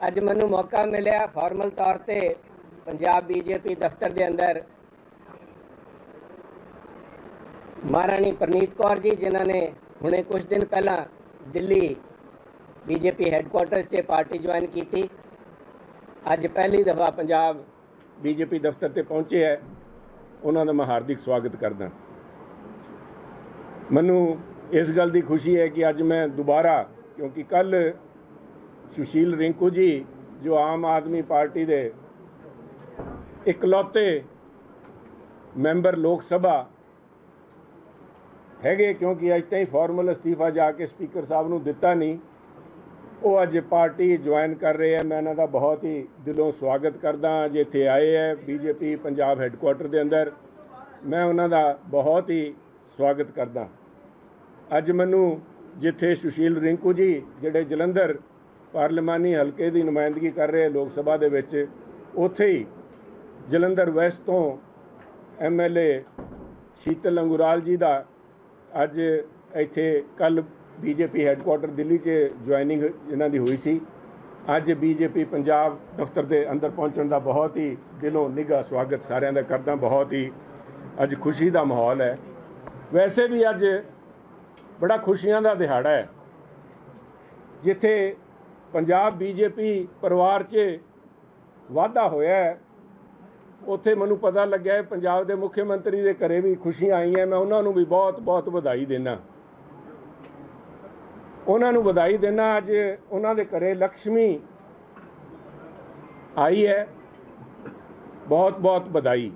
ਅੱਜ ਮੈਨੂੰ ਮੌਕਾ ਮਿਲਿਆ ਫਾਰਮਲ ਤੌਰ ਤੇ ਪੰਜਾਬ ਬੀਜੇਪੀ ਦਫ਼ਤਰ ਦੇ ਅੰਦਰ। ਮਹਾਰਾਣੀ ਪ੍ਰਨੀਤ ਕੌਰ ਜੀ, ਜਿਨ੍ਹਾਂ ਨੇ ਹੁਣੇ ਕੁਝ ਦਿਨ ਪਹਿਲਾਂ ਦਿੱਲੀ ਬੀਜੇਪੀ ਹੈੱਡਕੁਆਰਟਰਸ 'ਚ ਪਾਰਟੀ ਜੁਆਇਨ ਕੀਤੀ। ਅੱਜ ਪਹਿਲੀ ਦਫਾ ਪੰਜਾਬ ਬੀਜੇਪੀ ਦਫ਼ਤਰ ਤੇ ਪਹੁੰਚੇ ਹੈ। ਉਹਨਾਂ ਦਾ ਮੈਂ ਹਾਰਦਿਕ ਸਵਾਗਤ ਕਰਦਾ ਮੈਨੂੰ ਇਸ ਗੱਲ ਦੀ ਖੁਸ਼ੀ ਹੈ ਕਿ ਅੱਜ ਮੈਂ ਦੁਬਾਰਾ, ਕਿਉਂਕਿ ਕੱਲ ਸੁਸ਼ੀਲ ਰਿੰਕੂ ਜੀ, ਜੋ ਆਮ ਆਦਮੀ ਪਾਰਟੀ ਦੇ ਇਕਲੌਤੇ ਮੈਂਬਰ ਲੋਕ ਸਭਾ ਹੈਗੇ, ਕਿਉਂਕਿ ਅੱਜ ਤਾਈਂ ਫਾਰਮਲ ਅਸਤੀਫਾ ਜਾ ਕੇ ਸਪੀਕਰ ਸਾਹਿਬ ਨੂੰ ਦਿੱਤਾ ਨਹੀਂ। ਉਹ ਅੱਜ ਪਾਰਟੀ ਜੁਆਇਨ ਕਰ ਰਹੇ ਆ। ਮੈਂ ਇਹਨਾਂ ਦਾ ਬਹੁਤ ਹੀ ਦਿਲੋਂ ਸਵਾਗਤ ਕਰਦਾ ਅੱਜ ਇੱਥੇ ਆਏ ਹੈ ਬੀਜੇਪੀ ਪੰਜਾਬ ਹੈੱਡਕੁਆਰਟਰ ਦੇ ਅੰਦਰ, ਮੈਂ ਉਹਨਾਂ ਦਾ ਬਹੁਤ ਹੀ ਸਵਾਗਤ ਕਰਦਾ ਅੱਜ ਮੈਨੂੰ ਜਿੱਥੇ ਸੁਸ਼ੀਲ ਰਿੰਕੂ ਜੀ, ਜਿਹੜੇ ਜਲੰਧਰ ਪਾਰਲੀਮਾਨੀ ਹਲਕੇ ਦੀ ਨੁਮਾਇੰਦਗੀ ਕਰ ਰਹੇ ਲੋਕ ਸਭਾ ਦੇ ਵਿੱਚ, ਉੱਥੇ ਹੀ ਜਲੰਧਰ ਵੈਸਟ ਤੋਂ ਐਮਐਲਏ ਸ਼ੀਤਲ ਅੰਗੁਰਾਲ ਜੀ ਦਾ ਅੱਜ ਇੱਥੇ ਕੱਲ ਬੀਜੇਪੀ ਹੈੱਡਕੁਆਰਟਰ ਦਿੱਲੀ 'ਚ ਜੁਆਇਨਿੰਗ ਇਹਨਾਂ ਦੀ ਹੋਈ ਸੀ। ਅੱਜ ਬੀਜੇਪੀ ਪੰਜਾਬ ਦਫ਼ਤਰ ਦੇ ਅੰਦਰ ਪਹੁੰਚਣ ਦਾ ਬਹੁਤ ਹੀ ਦਿਲੋਂ ਨਿੱਘਾ ਸਵਾਗਤ ਸਾਰਿਆਂ ਦਾ ਕਰਦਾ, ਬਹੁਤ ਹੀ ਅੱਜ ਖੁਸ਼ੀ ਦਾ ਮਾਹੌਲ ਹੈ। ਵੈਸੇ ਵੀ ਅੱਜ ਬੜਾ ਖੁਸ਼ੀਆਂ ਦਾ ਦਿਹਾੜਾ ਹੈ। ਜਿੱਥੇ ਪੰਜਾਬ ਬੀਜੇਪੀ ਪਰਿਵਾਰ 'ਚ ਵਾਧਾ ਹੋਇਆ ਉੱਥੇ ਮੈਨੂੰ ਪਤਾ ਲੱਗਿਆ ਪੰਜਾਬ ਦੇ ਮੁੱਖ ਮੰਤਰੀ ਦੇ ਘਰੇ ਵੀ ਖੁਸ਼ੀਆਂ ਆਈਆਂ। ਮੈਂ ਉਹਨਾਂ ਨੂੰ ਵੀ ਬਹੁਤ ਬਹੁਤ ਵਧਾਈ ਦੇਣਾ ਉਹਨਾਂ ਨੂੰ ਵਧਾਈ ਦੇਣਾ ਅੱਜ ਉਹਨਾਂ ਦੇ ਘਰੇ ਲక్ష్ਮੀ ਆਈ ਹੈ। ਬਹੁਤ ਬਹੁਤ ਵਧਾਈ।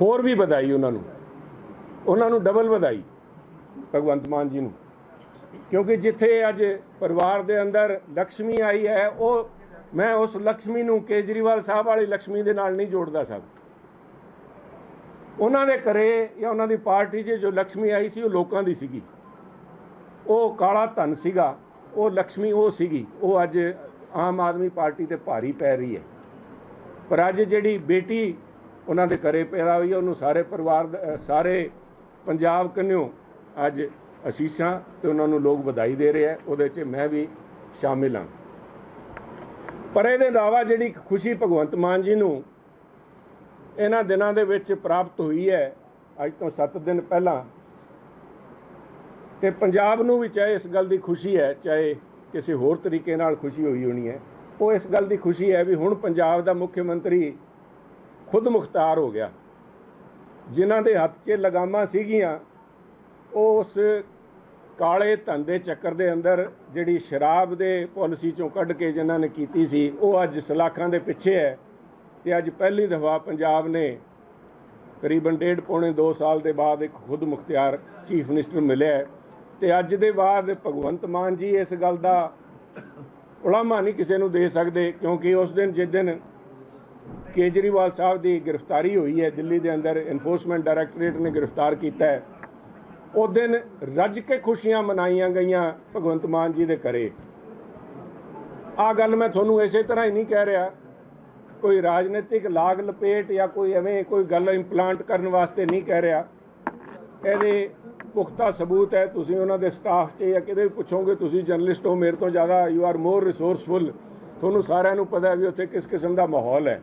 ਹੋਰ ਵੀ ਵਧਾਈ ਉਹਨਾਂ ਨੂੰ। ਉਹਨਾਂ ਨੂੰ ਡਬਲ ਵਧਾਈ। ਭਗਵੰਤ ਮਾਨ ਜੀ ਨੂੰ। ਕਿਉਂਕਿ ਜਿੱਥੇ ਅੱਜ ਪਰਿਵਾਰ ਦੇ ਅੰਦਰ ਲక్ష్ਮੀ ਆਈ ਹੈ, ਉਹ ਮੈਂ ਉਸ ਲక్ష్ਮੀ ਨੂੰ ਕੇਜਰੀਵਾਲ ਸਾਹਿਬ ਵਾਲੀ ਲక్ష్ਮੀ ਦੇ ਨਾਲ ਨਹੀਂ ਜੋੜਦਾ ਸਭ ਉਹਨਾਂ ਦੇ ਘਰੇ ਜਾਂ ਉਹਨਾਂ ਦੀ ਪਾਰਟੀ 'ਚ ਜੋ ਲక్ష్ਮੀ ਆਈ ਸੀ, ਉਹ ਲੋਕਾਂ ਦੀ ਸੀਗੀ। ਉਹ ਕਾਲਾ ਧਨ ਸੀਗਾ, ਉਹ ਲక్ష్ਮੀ ਉਹ ਸੀਗੀ, ਉਹ ਅੱਜ ਆਮ ਆਦਮੀ ਪਾਰਟੀ ਤੇ ਭਾਰੀ ਪੈ ਰਹੀ ਹੈ। ਪਰ ਅੱਜ ਜਿਹੜੀ ਬੇਟੀ ਉਹਨਾਂ ਦੇ ਘਰੇ ਪੈਦਾ ਹੋਈ ਹੈ, ਉਹਨੂੰ ਸਾਰੇ ਪਰਿਵਾਰ ਸਾਰੇ ਪੰਜਾਬ ਕੰਨਿਓ ਅੱਜ ਅਸੀਸਾਂ ਤੇ ਉਹਨਾਂ ਨੂੰ ਲੋਕ ਵਧਾਈ ਦੇ ਰਹੇ ਆ, ਉਹਦੇ 'ਚ ਮੈਂ ਵੀ ਸ਼ਾਮਿਲ ਹਾਂ। ਪਰ ਇਹਦੇ ਇਲਾਵਾ ਜਿਹੜੀ ਖੁਸ਼ੀ ਭਗਵੰਤ ਮਾਨ ਜੀ ਨੂੰ ਇਹਨਾਂ ਦਿਨਾਂ ਦੇ ਵਿੱਚ ਪ੍ਰਾਪਤ ਹੋਈ ਹੈ, ਅੱਜ ਤੋਂ 7 ਦਿਨ ਪਹਿਲਾਂ, ਤੇ ਪੰਜਾਬ ਨੂੰ ਵੀ ਚਾਹੇ ਇਸ ਗੱਲ ਦੀ ਖੁਸ਼ੀ ਹੈ, ਚਾਹੇ ਕਿਸੇ ਹੋਰ ਤਰੀਕੇ ਨਾਲ ਖੁਸ਼ੀ ਹੋਈ ਹੋਣੀ ਹੈ, ਉਹ ਇਸ ਗੱਲ ਦੀ ਖੁਸ਼ੀ ਹੈ ਵੀ ਹੁਣ ਪੰਜਾਬ ਦਾ ਮੁੱਖ ਮੰਤਰੀ ਖੁਦ ਮੁਖਤਾਰ ਹੋ ਗਿਆ। ਜਿਨ੍ਹਾਂ ਦੇ ਹੱਥ 'ਚ ਲਗਾਮਾਂ ਸੀਗੀਆਂ ਉਸ ਕਾਲੇ ਧਨ ਦੇ ਚੱਕਰ ਦੇ ਅੰਦਰ ਜਿਹੜੀ ਸ਼ਰਾਬ ਦੇ ਪਾਲਿਸੀ ਚੋਂ ਕੱਢ ਕੇ ਜਿਨ੍ਹਾਂ ਨੇ ਕੀਤੀ ਸੀ, ਉਹ ਅੱਜ ਸਲਾਖਾਂ ਦੇ ਪਿੱਛੇ ਹੈ ਤੇ ਅੱਜ ਪਹਿਲੀ ਦਫਾ ਪੰਜਾਬ ਨੇ ਕਰੀਬਨ ਡੇਢ ਪੌਣੇ 2 ਸਾਲ ਦੇ ਬਾਅਦ ਇੱਕ ਖੁਦ ਮੁਖਤਿਆਰ ਚੀਫ ਮਿਨਿਸਟਰ ਮਿਲਿਆ ਹੈ ਤੇ ਅੱਜ ਦੇ ਬਾਅਦ ਭਗਵੰਤ ਮਾਨ ਜੀ ਇਸ ਗੱਲ ਦਾ ਉਲਾਮਾ ਨਹੀਂ ਕਿਸੇ ਨੂੰ ਦੇ ਸਕਦੇ ਕਿਉਂਕਿ ਉਸ ਦਿਨ ਜਿਸ ਦਿਨ ਕੇਜਰੀਵਾਲ ਸਾਹਿਬ ਦੀ ਗ੍ਰਿਫਤਾਰੀ ਹੋਈ ਹੈ, ਦਿੱਲੀ ਦੇ ਅੰਦਰ ਐਨਫੋਰਸਮੈਂਟ ਡਾਇਰੈਕਟੋਰੇਟ ਨੇ ਗ੍ਰਿਫਤਾਰ ਕੀਤਾ ਹੈ ਉਹ ਦਿਨ ਰੱਜ ਕੇ ਖੁਸ਼ੀਆਂ ਮਨਾਈਆਂ ਗਈਆਂ ਭਗਵੰਤ ਮਾਨ ਜੀ ਦੇ ਘਰੇ। ਆ ਗੱਲ ਮੈਂ ਤੁਹਾਨੂੰ ਇਸੇ ਤਰ੍ਹਾਂ ਹੀ ਨਹੀਂ ਕਹਿ ਰਿਹਾ। ਕੋਈ ਰਾਜਨੀਤਿਕ ਲਾਗ ਲਪੇਟ ਜਾਂ ਕੋਈ ਐਵੇਂ ਕੋਈ ਗੱਲ ਇੰਪਲਾਂਟ ਕਰਨ ਵਾਸਤੇ ਨਹੀਂ ਕਹਿ ਰਿਹਾ। ਇਹਦੇ ਪੁਖਤਾ ਸਬੂਤ ਹੈ, ਤੁਸੀਂ ਉਹਨਾਂ ਦੇ ਸਟਾਫ 'ਚ ਜਾਂ ਕਿਤੇ ਵੀ ਪੁੱਛੋਗੇ, ਤੁਸੀਂ ਜਰਨਲਿਸਟ ਹੋ, ਮੇਰੇ ਤੋਂ ਜ਼ਿਆਦਾ ਯੂ ਆਰ ਮੋਰ ਰਿਸੋਰਸਫੁਲ ਤੁਹਾਨੂੰ ਸਾਰਿਆਂ ਨੂੰ ਪਤਾ ਵੀ ਉੱਥੇ ਕਿਸ ਕਿਸਮ ਦਾ ਮਾਹੌਲ ਹੈ।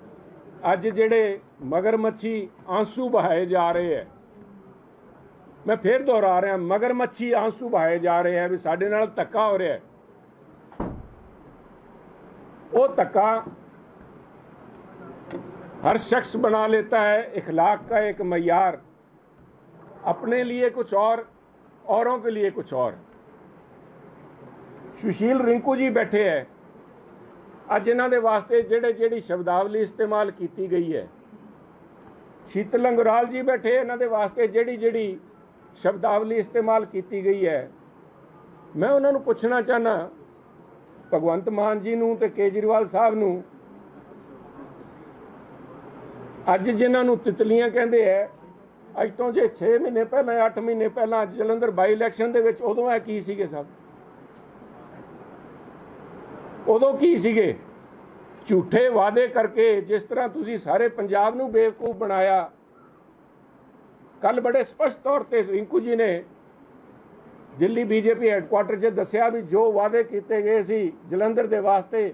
ਅੱਜ ਜਿਹੜੇ ਮਗਰਮੱਛੀ ਆਂਸੂ ਬਹਾਏ ਜਾ ਰਹੇ ਹੈ ਮੈਂ ਫੇਰ ਦੁਹਰਾ ਰਿਹਾ ਮਗਰਮੱਛੀ ਆਂਸੂ ਬਹਾਏ ਜਾ ਰਹੇ ਹੈ ਵੀ ਸਾਡੇ ਨਾਲ ਧੱਕਾ ਹੋ ਰਿਹਾ ਹੈ ਉਹ ਧੱਕਾ हर शख्स बना लेता है इखलाक का एक मैार अपने लिए कुछ और औरों के लिए कुछ और ਸੁਸ਼ੀਲ ਰਿੰਕੂ ਜੀ ਬੈਠੇ ਹੈ ਅੱਜ ਇਹਨਾਂ ਦੇ ਵਾਸਤੇ ਜਿਹੜੇ ਜਿਹੜੀ ਸ਼ਬਦਾਵਲੀ ਇਸਤੇਮਾਲ ਕੀਤੀ ਗਈ ਹੈ ਸ਼ੀਤਲ ਅੰਗਰਾਲ ਜੀ ਬੈਠੇ ਇਹਨਾਂ ਦੇ ਵਾਸਤੇ ਜਿਹੜੀ ਜਿਹੜੀ ਸ਼ਬਦਾਵਲੀ ਇਸਤੇਮਾਲ ਕੀਤੀ ਗਈ ਹੈ। ਮੈਂ ਉਹਨਾਂ ਨੂੰ ਪੁੱਛਣਾ ਚਾਹਨਾ, ਭਗਵੰਤ ਮਾਨ ਜੀ ਨੂੰ ਤੇ ਕੇਜਰੀਵਾਲ ਸਾਹਿਬ ਨੂੰ, ਅੱਜ ਜਿਨ੍ਹਾਂ ਨੂੰ ਤਿਤਲੀਆਂ ਕਹਿੰਦੇ ਐ ਅੱਜ ਤੋਂ ਜੇ 6 ਮਹੀਨੇ ਪਹਿਲਾਂ 8 ਮਹੀਨੇ ਪਹਿਲਾਂ ਜਲੰਧਰ ਬਾਈ ਇਲੈਕਸ਼ਨ ਦੇ ਵਿੱਚ ਉਦੋਂ ਇਹ ਕੀ ਸੀਗੇ ਸਭ? ਉਦੋਂ ਕੀ ਸੀਗੇ? ਝੂਠੇ ਵਾਅਦੇ ਕਰਕੇ ਜਿਸ ਤਰ੍ਹਾਂ ਤੁਸੀਂ ਸਾਰੇ ਪੰਜਾਬ ਨੂੰ ਬੇਵਕੂਫ ਬਣਾਇਆ ਕੱਲ ਬੜੇ ਸਪਸ਼ਟ ਤੌਰ ਤੇ ਰਿੰਕੂ ਜੀ ਨੇ ਦਿੱਲੀ ਬੀਜੇਪੀ ਹੈੱਡਕੁਆਟਰ 'ਚ ਦੱਸਿਆ ਵੀ ਜੋ ਵਾਅਦੇ ਕੀਤੇ ਗਏ ਸੀ ਜਲੰਧਰ ਦੇ ਵਾਸਤੇ,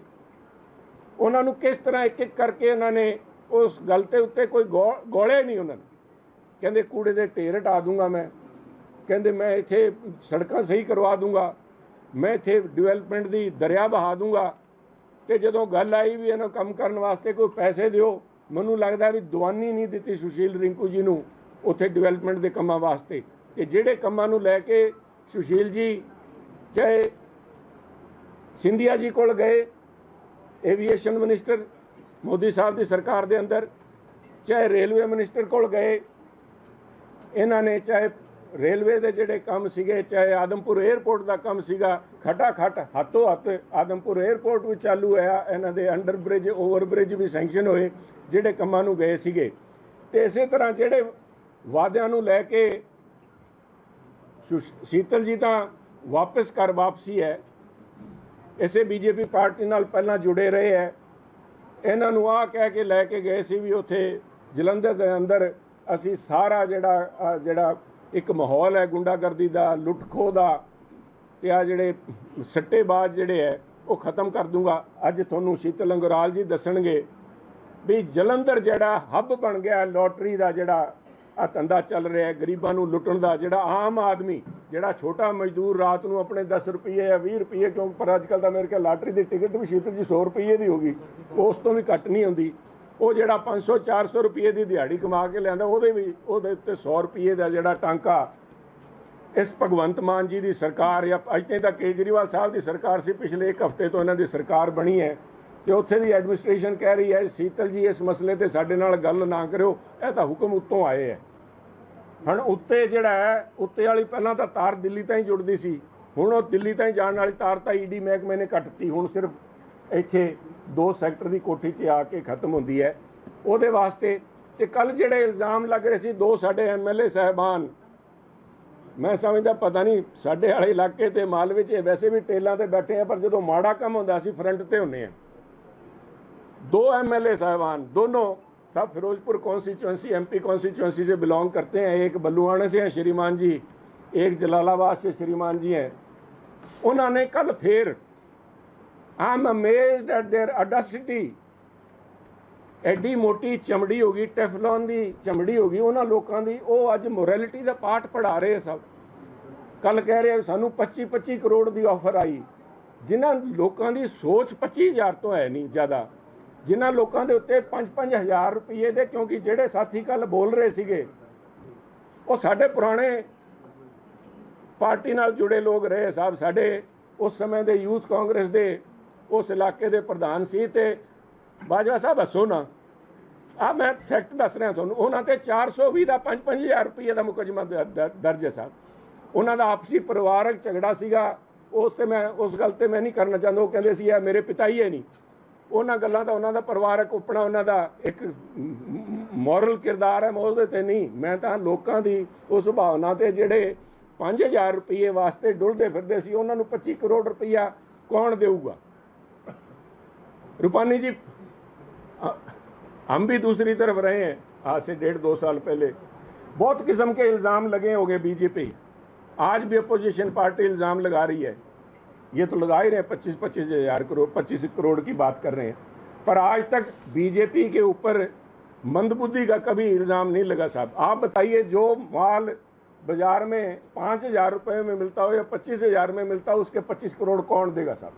ਉਹਨਾਂ ਨੂੰ ਕਿਸ ਤਰ੍ਹਾਂ ਇੱਕ ਇੱਕ ਕਰਕੇ ਉਹਨਾਂ ਨੇ ਉਸ ਗੱਲ ਤੇ ਉੱਤੇ ਕੋਈ ਗੌ- ਗੋਲੇ ਨਹੀਂ ਉਹਨਾਂ ਨੇ। ਕਹਿੰਦੇ ਕੂੜੇ ਦੇ ਢੇਰ ਹਟਾ ਦੂੰਗਾ ਮੈਂ। ਕਹਿੰਦੇ ਮੈਂ ਇੱਥੇ ਸੜਕਾਂ ਸਹੀ ਕਰਵਾ ਦੂੰਗਾ। ਮੈਂ ਇੱਥੇ ਡਿਵੈਲਪਮੈਂਟ ਦੀ ਦਰਿਆ ਬਹਾ ਦੂੰਗਾ। ਤੇ ਜਦੋਂ ਗੱਲ ਆਈ ਵੀ ਇਹਨਾਂ ਕੰਮ ਕਰਨ ਵਾਸਤੇ ਕੋਈ ਪੈਸੇ ਦਿਓ, ਮੈਨੂੰ ਲੱਗਦਾ ਵੀ ਦਵਾਨੀ ਨਹੀਂ ਦਿੱਤੀ ਸੁਸ਼ੀਲ ਰਿੰਕੂ ਜੀ ਨੂੰ। ਉੱਥੇ ਡਿਵੈਲਪਮੈਂਟ ਦੇ ਕੰਮਾਂ ਵਾਸਤੇ। ਤੇ ਜਿਹੜੇ ਕੰਮਾਂ ਨੂੰ ਲੈ ਕੇ ਸੁਸ਼ੀਲ ਜੀ, ਚਾਹੇ ਸਿੰਧੀਆ ਜੀ ਕੋਲ ਗਏ ਏਵੀਏਸ਼ਨ ਮਿਨਿਸਟਰ ਮੋਦੀ ਸਾਹਿਬ ਦੀ ਸਰਕਾਰ ਦੇ ਅੰਦਰ, ਚਾਹੇ ਰੇਲਵੇ ਮਿਨਿਸਟਰ ਕੋਲ ਗਏ, ਇਹਨਾਂ ਨੇ ਚਾਹੇ ਰੇਲਵੇ ਦੇ ਜਿਹੜੇ ਕੰਮ ਸੀਗੇ, ਚਾਹੇ ਆਦਮਪੁਰ 에ਅਰਪੋਰਟ ਦਾ ਕੰਮ ਸੀਗਾ ਖਟਾ ਖਟ ਹੱਥੋਂ ਹੱਥ ਆਦਮਪੁਰ 에ਅਰਪੋਰਟ ਵੀ ਚਾਲੂ ਹੋਇਆ, ਇਹਨਾਂ ਦੇ ਅੰਡਰ ਬ੍ਰਿਜ ਓਵਰ ਬ੍ਰਿਜ ਵੀ ਸੈਂਕਸ਼ਨ ਹੋਏ, ਜਿਹੜੇ ਕੰਮਾਂ ਨੂੰ ਗਏ ਸੀਗੇ। ਤੇ ਇਸੇ ਤਰ੍ਹਾਂ ਜਿਹੜੇ ਵਾਅਦਿਆਂ ਨੂੰ ਲੈ ਕੇ ਸ਼ੀਤਲ ਜੀ ਤਾਂ ਵਾਪਸ ਕਰ ਵਾਪਸੀ ਹੈ। ਇਸੇ ਬੀਜੇਪੀ ਪਾਰਟੀ ਨਾਲ ਪਹਿਲਾਂ ਜੁੜੇ ਰਹੇ ਹੈ। ਇਹਨਾਂ ਨੂੰ ਆ ਕਹਿ ਕੇ ਲੈ ਕੇ ਗਏ ਸੀ ਵੀ ਉੱਥੇ ਜਲੰਧਰ ਦੇ ਅੰਦਰ ਅਸੀਂ ਸਾਰਾ ਜਿਹੜਾ ਜਿਹੜਾ ਇੱਕ ਮਾਹੌਲ ਹੈ, ਗੁੰਡਾਗਰਦੀ ਦਾ ਲੁੱਟਖੋ ਦਾ ਤੇ ਆ ਜਿਹੜੇ ਸੱਟੇਬਾਜ਼ ਜਿਹੜੇ ਹੈ, ਉਹ ਖਤਮ ਕਰ ਦੂੰਗਾ। ਅੱਜ ਤੁਹਾਨੂੰ ਸ਼ੀਤਲ ਅੰਗਰਾਲ ਜੀ ਦੱਸਣਗੇ ਵੀ ਜਲੰਧਰ ਜਿਹੜਾ ਹੱਬ ਬਣ ਗਿਆ, ਲੋਟਰੀ ਦਾ ਜਿਹੜਾ ਆ ਧੰਦਾ ਚੱਲ ਰਿਹਾ ਹੈ, ਗਰੀਬਾਂ ਨੂੰ ਲੁੱਟਣ ਦਾ, ਜਿਹੜਾ ਆਮ ਆਦਮੀ, ਜਿਹੜਾ ਛੋਟਾ ਮਜ਼ਦੂਰ ਰਾਤ ਨੂੰ ਆਪਣੇ 10 ਰੁਪਏ ਜਾਂ 20 ਰੁਪਏ ਕਿਉਂ, ਪਰ ਅੱਜ ਕੱਲ ਤਾਂ ਮੇਰੇ ਖਿਆਲ ਲਾਟਰੀ ਦੀ ਟਿਕਟ ਵੀ ਸ਼ੀਤਲ ਜੀ 100 ਰੁਪਏ ਦੀ ਹੋਗੀ ਉਸ ਤੋਂ ਵੀ ਘੱਟ ਨਹੀਂ ਹੁੰਦੀ। ਉਹ ਜਿਹੜਾ 500 400 ਰੁਪਏ ਦੀ ਦਿਹਾੜੀ ਕਮਾ ਕੇ ਲਿਆਂਦਾ, ਉਹਦੇ ਵੀ, ਉਹਦੇ ਉੱਤੇ 100 ਰੁਪਏ ਦਾ ਜਿਹੜਾ ਟਾਂਕਾ, ਇਸ ਭਗਵੰਤ ਮਾਨ ਜੀ ਦੀ ਸਰਕਾਰ ਜਾਂ ਅੱਜ ਤਾਈਂ ਤਾਂ ਕੇਜਰੀਵਾਲ ਸਾਹਿਬ ਦੀ ਸਰਕਾਰ ਸੀ, ਪਿਛਲੇ ਇੱਕ ਹਫ਼ਤੇ ਤੋਂ ਇਹਨਾਂ ਦੀ ਸਰਕਾਰ ਬਣੀ ਹੈ। ਤੇ ਉੱਥੇ ਦੀ ਐਡਮਿਨਿਸਟ੍ਰੇਸ਼ਨ ਕਹਿ ਰਹੀ ਹੈ, ਸੀਤਲ ਜੀ, ਇਸ ਮਸਲੇ ਤੇ ਸਾਡੇ ਨਾਲ ਗੱਲ ਨਾ ਕਰਿਓ। ਇਹ ਤਾਂ ਹੁਕਮ ਉੱਤੋਂ ਆਏ ਹੈ। ਹੁਣ ਉੱਤੇ ਜਿਹੜਾ ਹੈ, ਉੱਤੇ ਵਾਲੀ ਪਹਿਲਾਂ ਤਾਂ ਤਾਰ ਦਿੱਲੀ ਤਾਈਂ ਜੁੜਦੀ ਸੀ। ਹੁਣ ਉਹ ਦਿੱਲੀ ਤਾਈਂ ਜਾਣ ਵਾਲੀ ਤਾਰ ਤਾਂ ਈਡੀ ਮਹਿਕਮੇ ਨੇ ਕੱਟਤੀ। ਹੁਣ ਸਿਰਫ ਇੱਥੇ ਦੋ ਸੈਕਟਰ ਦੀ ਕੋਠੀ 'ਚ ਆ ਕੇ ਖਤਮ ਹੁੰਦੀ ਹੈ। ਉਹਦੇ ਵਾਸਤੇ ਤੇ ਕੱਲ ਜਿਹੜੇ ਇਲਜ਼ਾਮ ਲੱਗ ਰਹੇ ਸੀ, ਦੋ ਸਾਡੇ ਐਮਐਲਏ ਸਹਿਬਾਨ। ਮੈਂ ਸਮਝਦਾ ਪਤਾ ਨਹੀਂ, ਸਾਡੇ ਵਾਲੇ ਇਲਾਕੇ ਤੇ ਮਾਲਵੇ 'ਚ ਵੈਸੇ ਵੀ ਟੇਲਾਂ ਤੇ ਬੈਠੇ ਆ, ਪਰ ਜਦੋਂ ਮਾੜਾ ਕੰਮ ਹੁੰਦਾ ਸੀ ਫਰੰਟ ਤੇ ਹੁੰਨੇ ਆ। दो एमएलए साहबान दोनों सब फिरोजपुर कॉन्स्टिट्यूंसी एमपी कॉन्स्टिट्यूंसी से बिलोंग करते हैं एक बल्लुआणे से हैं श्रीमान जी एक जलालाबाद से श्रीमान जी हैं उन्होंने कल फिर I am amazed at their audacity ਐਡੀ ਮੋਟੀ ਚਮੜੀ ਹੋ ਗਈ ਟੈਫਲੌਨ ਦੀ ਚਮੜੀ ਹੋ ਗਈ ਉਹਨਾਂ ਲੋਕਾਂ ਦੀ ਉਹ ਅੱਜ ਮੋਰੈਲਿਟੀ ਦਾ ਪਾਠ ਪੜਾ ਰਹੇ ਸਭ ਕੱਲ ਕਹਿ ਰਹੇ ਸਾਨੂੰ 25 25 ਕਰੋੜ ਦੀ ਆਫਰ ਆਈ ਜਿਨ੍ਹਾਂ ਲੋਕਾਂ ਦੀ ਸੋਚ 25000 ਤੋਂ ਹੈ ਨਹੀਂ ਜ਼ਿਆਦਾ ਜਿਨ੍ਹਾਂ ਲੋਕਾਂ ਦੇ ਉੱਤੇ 5-5000 ਰੁਪਏ ਦੇ, ਕਿਉਂਕਿ ਜਿਹੜੇ ਸਾਥੀ ਕੱਲ ਬੋਲ ਰਹੇ ਸੀਗੇ, ਉਹ ਸਾਡੇ ਪੁਰਾਣੇ ਪਾਰਟੀ ਨਾਲ ਜੁੜੇ ਲੋਕ ਰਹੇ ਸਾਹਿਬ ਸਾਡੇ, ਉਸ ਸਮੇਂ ਦੇ ਯੂਥ ਕਾਂਗਰਸ ਦੇ, ਉਸ ਇਲਾਕੇ ਦੇ ਪ੍ਰਧਾਨ ਸੀ ਤੇ ਬਾਜਵਾ ਸਾਹਿਬ ਹੱਸੋ ਨਾ। ਆ ਮੈਂ ਫੈਕਟ ਦੱਸ ਰਿਹਾ ਤੁਹਾਨੂੰ, ਉਹਨਾਂ ਤੇ 420 ਦਾ 5-5000 ਰੁਪਏ ਦਾ ਮੁਕੱਦਮਾ ਦ- ਦਰਜ ਹੈ ਸਾਹਿਬ। ਉਹਨਾਂ ਦਾ ਆਪਸੀ ਪਰਿਵਾਰਕ ਝਗੜਾ ਸੀਗਾ, ਉਸ ਤੇ ਮੈਂ, ਉਸ ਗੱਲ ਤੇ ਮੈਂ ਨਹੀਂ ਕਰਨਾ ਚਾਹੁੰਦਾ, ਉਹ ਕਹਿੰਦੇ ਸੀ, ਇਹ ਮੇਰੇ ਪਿਤਾ ਹੀ ਹੈ ਨਹੀਂ। ਉਹਨਾਂ ਗੱਲਾਂ ਦਾ ਉਹਨਾਂ ਦਾ ਪਰਿਵਾਰਕ ਉਪਣਾ ਉਹਨਾਂ ਦਾ ਇੱਕ ਮੋਰਲ ਕਿਰਦਾਰ ਹੈ ਮੈਂ ਉਹਦੇ ਤੇ ਨਹੀਂ ਮੈਂ ਤਾਂ ਲੋਕਾਂ ਦੀ ਉਸ ਭਾਵਨਾ ਤੇ ਜਿਹੜੇ 5000 ਰੁਪਏ ਵਾਸਤੇ ਡੁੱਲਦੇ ਫਿਰਦੇ ਸੀ ਉਹਨਾਂ ਨੂੰ 25 ਕਰੋੜ ਰੁਪਇਆ ਕੌਣ ਦੇਊਗਾ रूपानी जी आ- हम भी दूसरी तरफ रहे हैं आज से डेढ़ दो साल पहले बहुत किस्म के इल्ज़ाम लगे हो गए बीजेपी आज भी अपोजिशन पार्टी इल्ज़ाम लगा रही है ये तो लगा ही रहे पच्चीस पच्चीस हज़ार करोड़, पच्चीस करोड़ की बात कर रहे हैं। पर आज तक बीजेपी के ऊपर मंदबुद्धि का कभी इल्ज़ाम नहीं लगा साहब। आप बताइए, जो माल बाज़ार में पाँच हज़ार रुपये में मिलता हो या पच्चीस हज़ार में मिलता हो, उसके पच्चीस करोड़ कौन देगा साहब?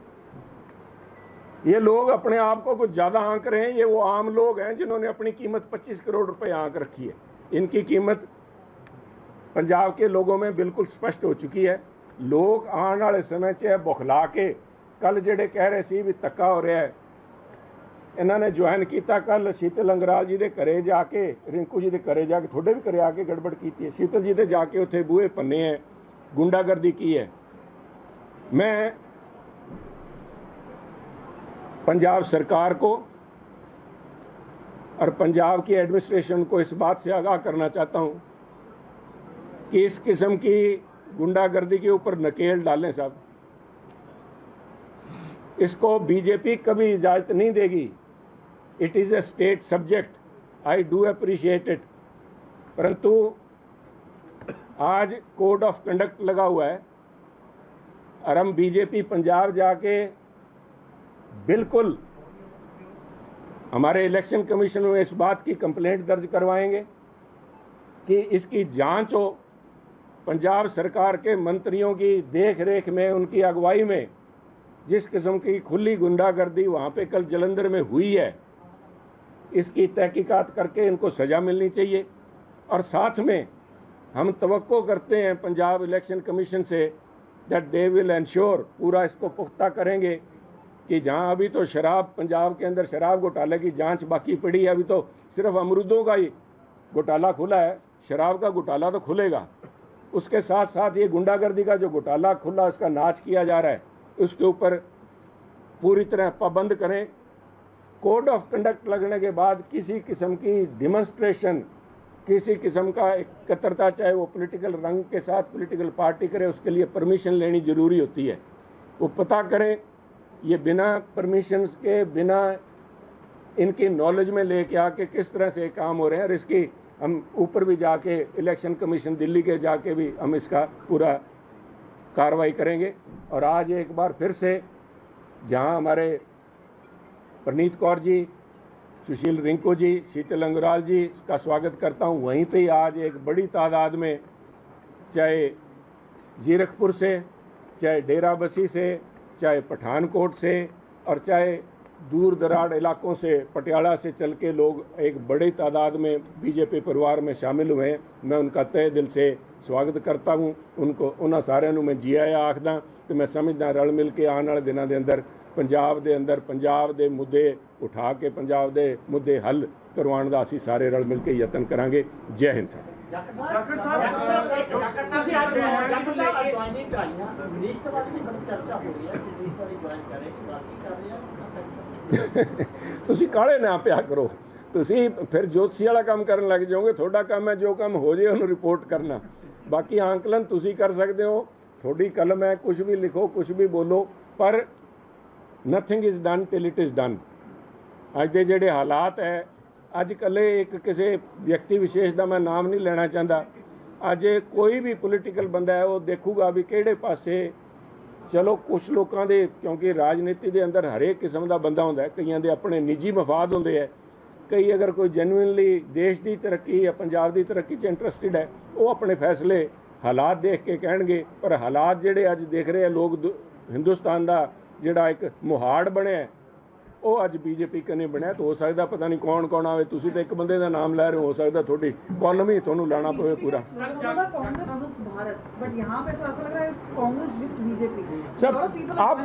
ये लोग अपने आप को कुछ ज़्यादा आंक रहे हैं, ये वो आम लोग हैं जिन्होंने अपनी कीमत 25 करोड़ रुपये आंक रखी है। इनकी कीमत पंजाब के लोगों में बिल्कुल स्पष्ट हो चुकी है। लोग आने वाले समय 'ਚ ਇਹ ਬੁਖਲਾ ਕੇ ਕੱਲ ਜਿਹੜੇ ਕਹਿ ਰਹੇ ਸੀ ਵੀ ਧੱਕਾ ਹੋ ਰਿਹਾ ਹੈ ਇਹਨਾਂ ਨੇ ਜੁਆਇਨ ਕੀਤਾ ਕੱਲ ਸ਼ੀਤਲ ਅੰਗਰਾਲ ਜੀ ਦੇ ਘਰੇ ਜਾ ਕੇ ਰਿੰਕੂ ਜੀ ਦੇ ਘਰੇ ਜਾ ਕੇ ਤੁਹਾਡੇ ਵੀ ਘਰੇ ਆ ਕੇ ਗੜਬੜ ਕੀਤੀ ਹੈ ਸ਼ੀਤਲ ਜੀ ਦੇ ਜਾ ਕੇ ਉੱਥੇ ਬੂਹੇ ਪੰਨੇ ਹੈ ਗੁੰਡਾਗਰਦੀ ਕੀ ਹੈ ਮੈਂ पंजाब सरकार को और पंजाब की एडमिनिस्ट्रेशन को इस बात से आगाह करना चाहता हूं कि इस किस्म की गुंडागर्दी के ऊपर नकेल डालें साहब। इसको बीजेपी कभी इजाज़त नहीं देगी। It is a state subject I do appreciate it परंतु आज कोड ऑफ़ कंडक्ट लगा हुआ है और हम बीजेपी पंजाब जाके बिल्कुल हमारे इलेक्शन कमीशन में इस बात की कंप्लेंट दर्ज करवाएँगे कि इसकी जाँच हो। पंजाब सरकार के मंत्रियों की देख रेख में, उनकी अगुवाई में, जिस किस्म की खुली गुंडागर्दी वहाँ पे कल जलंधर में हुई है, इसकी तहकीकात करके इनको सज़ा मिलनी चाहिए। और साथ में हम तवक्को करते हैं पंजाब इलेक्शन कमीशन से दैट दे विल इंश्योर पूरा इसको पुख्ता करेंगे कि जहाँ अभी तो शराब, पंजाब के अंदर शराब घोटाले की जाँच बाकी पड़ी है, अभी तो सिर्फ़ अमरूदों का ही घोटाला खुला है, शराब का घोटाला तो खुलेगा। उसके साथ साथ ये गुंडागर्दी का जो घोटाला खुला, उसका नाच किया जा रहा है, उसके ऊपर पूरी तरह पाबंद करें। कोड ऑफ़ कंडक्ट लगने के बाद किसी किस्म की डिमॉन्स्ट्रेशन किसी किस्म का एकत्रता चाहे वो पॉलिटिकल रंग के साथ पॉलिटिकल पार्टी करे, उसके लिए परमिशन लेनी ज़रूरी होती है। वो पता करें, ये बिना परमिशंस के, बिना इनकी नॉलेज में लेके आके किस तरह से काम हो रहे हैं, और इसकी हम ऊपर भी जाके इलेक्शन कमीशन दिल्ली के जाके भी हम इसका पूरा कार्रवाई करेंगे। और आज एक बार फिर से जहाँ हमारे प्रनीत कौर जी, सुशील रिंकू जी, शीतल अंगराल जी का स्वागत करता हूँ, वहीं पे आज एक बड़ी तादाद में चाहे जीरकपुर से, चाहे डेराबसी से, चाहे पठानकोट से और चाहे दूर दराड़ इलाकों से पटियाला से चल के लोग एक बड़ी तादाद में बीजेपी परिवार में शामिल हुए हैं मैं उनका तय दिल से ਸਵਾਗਤ ਕਰਤਾ ਹੂੰ ਉਨਕੋ ਉਹਨਾਂ ਸਾਰਿਆਂ ਨੂੰ ਮੈਂ ਜੀ ਆਇਆਂ ਆਖਦਾ ਤੇ ਮੈਂ ਸਮਝਦਾ ਰਲ ਮਿਲ ਕੇ ਆਉਣ ਵਾਲੇ ਦਿਨਾਂ ਦੇ ਅੰਦਰ ਪੰਜਾਬ ਦੇ ਅੰਦਰ ਪੰਜਾਬ ਦੇ ਮੁੱਦੇ ਉਠਾ ਕੇ ਪੰਜਾਬ ਦੇ ਮੁੱਦੇ ਹੱਲ ਕਰਵਾਉਣ ਦਾ ਅਸੀਂ ਸਾਰੇ ਰਲ ਮਿਲ ਕੇ ਯਤਨ ਕਰਾਂਗੇ ਜੈ ਹਿੰਦ ਸਾਹਿਬ ਡਾਕਟਰ ਸਾਹਿਬ ਡਾਕਟਰ ਸਾਹਿਬ ਜੀ ਅਡਵਾਨੀ ਕਰਾਈਆਂ ਵਿਦੇਸ਼ ਤੋਂ ਬਾਅਦ ਵੀ ਬੜੀ ਚਰਚਾ ਹੋ ਰਹੀ ਹੈ ਵਿਦੇਸ਼ ਤੋਂ ਵੀ ਜੁਆਇਨ ਕਰੇ ਕਿ ਬਾਕੀ ਕਰ ਰਹੇ ਆ ਤੁਸੀਂ ਕਾਲੇ ਨਾ ਪਿਆ ਕਰੋ। ਤੁਸੀਂ ਫਿਰ ਜੋਤਸ਼ੀ ਵਾਲਾ ਕੰਮ ਕਰਨ ਲੱਗ ਜਾਓਗੇ, ਤੁਹਾਡਾ ਕੰਮ ਹੈ ਜੋ ਕੰਮ ਹੋ ਜੇ ਉਹਨੂੰ ਰਿਪੋਰਟ ਕਰਨਾ। ਬਾਕੀ ਆਂਕਲਨ ਤੁਸੀਂ ਕਰ ਸਕਦੇ ਹੋ, ਤੁਹਾਡੀ ਕਲਮ ਹੈ ਕੁਝ ਵੀ ਲਿਖੋ ਕੁਝ ਵੀ ਬੋਲੋ, ਪਰ nothing is done till it is done ਅੱਜ ਦੇ ਜਿਹੜੇ ਹਾਲਾਤ ਹੈ, ਅੱਜ ਕੱਲੇ ਇੱਕ ਕਿਸੇ ਵਿਅਕਤੀ ਵਿਸ਼ੇਸ਼ ਦਾ ਮੈਂ ਨਾਮ ਨਹੀਂ ਲੈਣਾ ਚਾਹੁੰਦਾ। ਅੱਜ ਕੋਈ ਵੀ ਪੋਲੀਟੀਕਲ ਬੰਦਾ ਹੈ, ਉਹ ਦੇਖੂਗਾ ਵੀ ਕਿਹੜੇ ਪਾਸੇ ਚਲੋ ਕੁਝ ਲੋਕਾਂ ਦੇ, ਕਿਉਂਕਿ ਰਾਜਨੀਤੀ ਦੇ ਅੰਦਰ ਹਰੇਕ ਕਿਸਮ ਦਾ ਬੰਦਾ ਹੁੰਦਾ ਕਈਆਂ ਦੇ ਆਪਣੇ ਨਿੱਜੀ ਮਫਾਦ ਹੁੰਦੇ ਹੈ, ਕਈ ਅਗਰ ਕੋਈ ਜੈਨੂਇਨਲੀ ਦੇਸ਼ ਦੀ ਤਰੱਕੀ ਜਾਂ ਪੰਜਾਬ ਦੀ ਤਰੱਕੀ 'ਚ ਇੰਟਰਸਟਿਡ ਹੈ, ਉਹ ਆਪਣੇ ਫੈਸਲੇ ਹਾਲਾਤ ਦੇਖ ਕੇ ਕਹਿਣਗੇ, ਪਰ ਹਾਲਾਤ ਜਿਹੜੇ ਅੱਜ ਦੇਖ ਰਹੇ ਆ, ਲੋਕ ਦੁ- ਹਿੰਦੁਸਤਾਨ ਦਾ ਜਿਹੜਾ ਇੱਕ ਮੁਹਾੜ ਬਣਿਆ ਉਹ ਅੱਜ ਬੀਜੇਪੀ ਕਨੇ ਬਣਿਆ ਤਾਂ ਹੋ ਸਕਦਾ ਪਤਾ ਨਹੀਂ ਕੌਣ ਕੌਣ ਆਵੇ ਤੁਸੀਂ ਤਾਂ ਇੱਕ ਬੰਦੇ ਦਾ ਨਾਮ ਲੈ ਰਹੇ ਹੋ ਹੋ ਸਕਦਾ ਤੁਹਾਡੀ ਕਾਲਮ ਹੀ ਤੁਹਾਨੂੰ ਲਾਣਾ ਪਵੇ ਪੂਰਾ कांग्रेस मुक्त भारत बट यहाँ पे तो ऐसा लग रहा है कांग्रेस विथ बीजेपी सब आप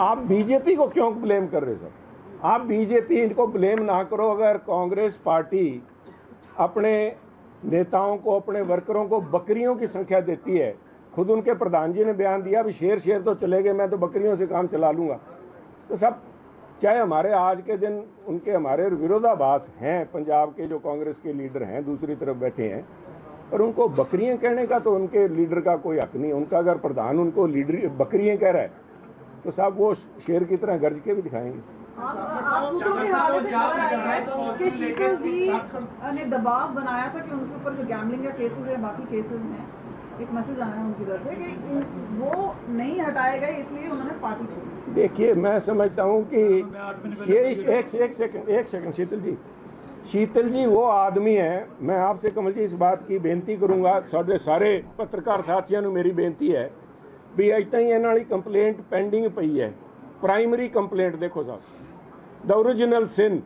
आप बीजेपी को क्यों ब्लेम कर रहे हो सर आप बीजेपी इनको ब्लेम ना करो अगर कांग्रेस पार्टी अपने नेताओं को अपने वर्करों को बकरियों की संख्या देती है खुद उनके प्रधान जी ने बयान दिया भी शेर शेर तो चले गए मैं तो बकरियों से काम चला लूँगा तो सब चाहे हमारे आज के दिन उनके हमारे विरोधाभास हैं, पंजाब के जो कांग्रेस के लीडर हैं, दूसरी तरफ़ बैठे हैं, पर उनको बकरियाँ कहने का तो उनके लीडर का कोई हक नहीं। उनका अगर प्रधान उनको लीडर, बकरियाँ कह रहा है तो साहब वो शेर की तरह गर्ज के भी दिखाएँगे। जी ने दबाव बनाया था कि उनके ऊपर जो गैमलिंग केसेस है, बाकी केसेस हैं। एक मैसेज आया है उनकी तरफ से कि उन- वो नहीं हटाए गए इसलिए उन्होंने पार्टी छोड़ी देखिए मैं समझता हूँ कि ये इस- एक एक सेकंड एक सेकंड शीतल जी शीतल जी वो आदमी है मैं आपसे कमल जी इस बात की बेनती करूंगा साढ़े सारे पत्रकार ਸਾਥੀਆਂ ਨੂੰ ਮੇਰੀ ਬੇਨਤੀ ਹੈ ਵੀ ਅਜ ਤਾਈਂ ਇਹਨਾਂ ਵਾਲੀ ਕੰਪਲੇਂਟ ਪੈਂਡਿੰਗ ਪਈ ਹੈ ਪ੍ਰਾਇਮਰੀ ਕੰਪਲੇਂਟ ਦੇਖੋ ਸਾਹਿਬ ਦਾ ਓਰੀਜਨਲ ਸਿਨ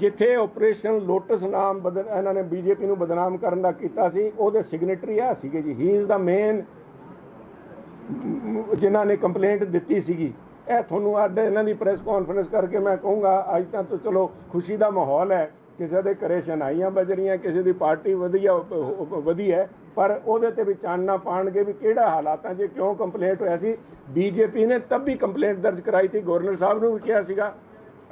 ਜਿੱਥੇ ਆਪਰੇਸ਼ਨ ਲੋਟਸ ਨਾਮ ਬਦਨ ਇਹਨਾਂ ਨੇ ਬੀਜੇਪੀ ਨੂੰ ਬਦਨਾਮ ਕਰਨ ਦਾ ਕੀਤਾ ਸੀ, ਉਹਦੇ ਸਿਗਨੇਟਰੀ ਆ ਸੀਗੇ ਜੀ। ਹੀ ਇਜ਼ ਦਾ ਮੇਨ ਜਿਨ੍ਹਾਂ ਨੇ ਕੰਪਲੇਂਟ ਦਿੱਤੀ ਸੀਗੀ। ਇਹ ਤੁਹਾਨੂੰ ਅੱਜ ਇਹਨਾਂ ਦੀ ਪ੍ਰੈਸ ਕਾਨਫਰੰਸ ਕਰਕੇ ਮੈਂ ਕਹੂੰਗਾ, ਅੱਜ ਤਾਂ ਤੋਂ ਚਲੋ ਖੁਸ਼ੀ ਦਾ ਮਾਹੌਲ ਹੈ। ਕਿਸੇ ਦੇ ਘਰੇ ਸ਼ਨਾਈਆਂ ਵੱਜ ਰਹੀਆਂ, ਕਿਸੇ ਦੀ ਪਾਰਟੀ ਵਧੀਆ ਵਧੀ ਹੈ। ਪਰ ਉਹਦੇ ਤੇ ਵੀ ਚਾਨਣਾ ਪਾਣਗੇ ਵੀ ਕਿਹੜਾ ਹਾਲਾਤਾਂ 'ਚ ਕਿਉਂ ਕੰਪਲੇਂਟ ਹੋਇਆ ਸੀ। ਬੀਜੇਪੀ ਨੇ ਤਬ ਵੀ ਕੰਪਲੇਂਟ ਦਰਜ ਕਰਾਈ ਸੀ। ਗਵਰਨਰ ਸਾਹਿਬ ਨੂੰ ਵੀ ਕਿਹਾ ਸੀਗਾ।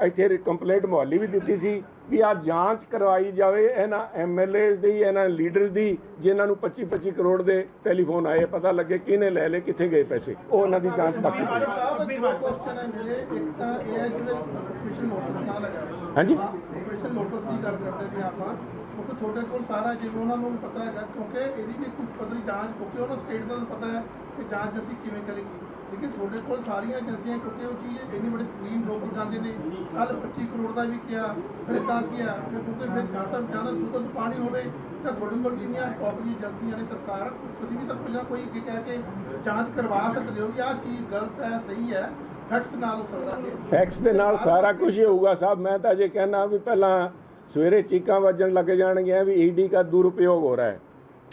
ਇੱਥੇ ਕੰਪਲੇਂਟ ਮੁਹੱਲੀ ਵੀ ਦਿੱਤੀ ਸੀ ਵੀ ਆ ਜਾਂਚ ਕਰਵਾਈ ਜਾਵੇ ਇਹਨਾਂ ਐਮਐਲਏਸ ਦੀ ਇਹਨਾਂ ਲੀਡਰਸ ਦੀ ਜਿਨ੍ਹਾਂ ਨੂੰ 25 25 ਕਰੋੜ ਦੇ ਟੈਲੀਫੋਨ ਆਏ ਪਤਾ ਲੱਗੇ ਕਿਹਨੇ ਲੈ ਲਏ ਕਿੱਥੇ ਗਏ ਪੈਸੇ ਉਹ ਉਹਨਾਂ ਦੀ ਜਾਂਚ ਬਾਕੀ ਪਈ ਹੈ। ਸਾਹਿਬ ਦੋ ਕੁਐਸਚਨ ਹੈ ਮੇਰੇ ਇੱਕ ਤਾਂ ਇਹ ਹੈ ਜਿਵੇਂ ਆਪਰੇਸ਼ਨ ਮੋਟਰਸ ਨਾਲ ਹੈਗਾ ਹਾਂਜੀ ਆਪਰੇਸ਼ਨ ਮੋਟਰਸ ਦੀ ਗੱਲ ਕਰਦੇ ਪਏ ਆਪਾਂ ਕਿਉਂਕਿ ਤੁਹਾਡੇ ਕੋਲ ਸਾਰਾ ਜਿਵੇਂ ਉਹਨਾਂ ਨੂੰ ਪਤਾ ਹੈਗਾ ਕਿਉਂਕਿ ਇਹਦੀ ਵੀ ਕੁਝ ਪੱਧਰੀ ਜਾਂਚ ਕਿਉਂਕਿ ਉਹਨਾਂ ਸਟੇਟ ਦਾ ਪਤਾ ਹੈ ਕਿ ਜਾਂਚ ਅਸੀਂ ਕਿਵੇਂ ਕਰੇਗੀ ਲੇਕਿਨ ਤੁਹਾਡੇ ਕੋਲ ਸਾਰੀਆਂ ਏਜੰਸੀਆਂ ਕਿਉਂਕਿ ਉਹ ਚੀਜ਼ ਇੰਨੀ ਵੱਡੀ ਸਕੀਮ ਲੋਕ ਜਾਂਦੇ ਨੇ ਕੱਲ 25 ਕਰੋੜ ਦਾ ਵੀ ਕਿਹਾ, ਫਿਰ ਤਾਂ ਕਿਹਾ ਫਿਰ ਕਿਉਂਕਿ ਫਿਰ ਜਾਂ ਤਾਂ ਦੁੱਧ ਪਾਣੀ ਹੋਵੇ, ਤਾਂ ਤੁਹਾਡੇ ਕੋਲ ਇੰਨੀਆਂ ਟੌਪ ਦੀ ਏਜੰਸੀਆਂ ਨੇ, ਸਰਕਾਰ, ਤੁਸੀਂ ਵੀ ਤਾਂ ਪਹਿਲਾਂ ਕੋਈ ਅੱਗੇ ਕਹਿ ਕੇ ਜਾਂਚ ਕਰਵਾ ਸਕਦੇ ਹੋ ਕਿ ਆਹ ਚੀਜ਼ ਗਲਤ ਹੈ, ਸਹੀ ਹੈ ਫੈਕਟਸ ਨਾਲ ਹੋ ਸਕਦਾ ਕਿ ਫੈਕਟਸ ਦੇ ਨਾਲ ਸਾਰਾ ਕੁਝ ਹੀ ਹੋਊਗਾ ਸਾਹਿਬ। ਮੈਂ ਤਾਂ ਜੇ ਕਹਿਣਾ ਵੀ ਪਹਿਲਾਂ ਸਵੇਰੇ ਚੀਕਾਂ ਵੱਜਣ ਲੱਗ ਜਾਣਗੀਆਂ ਵੀ ਈਡੀ ਦਾ ਦੁਰਉਪਯੋਗ ਹੋ ਰਿਹਾ ਹੈ।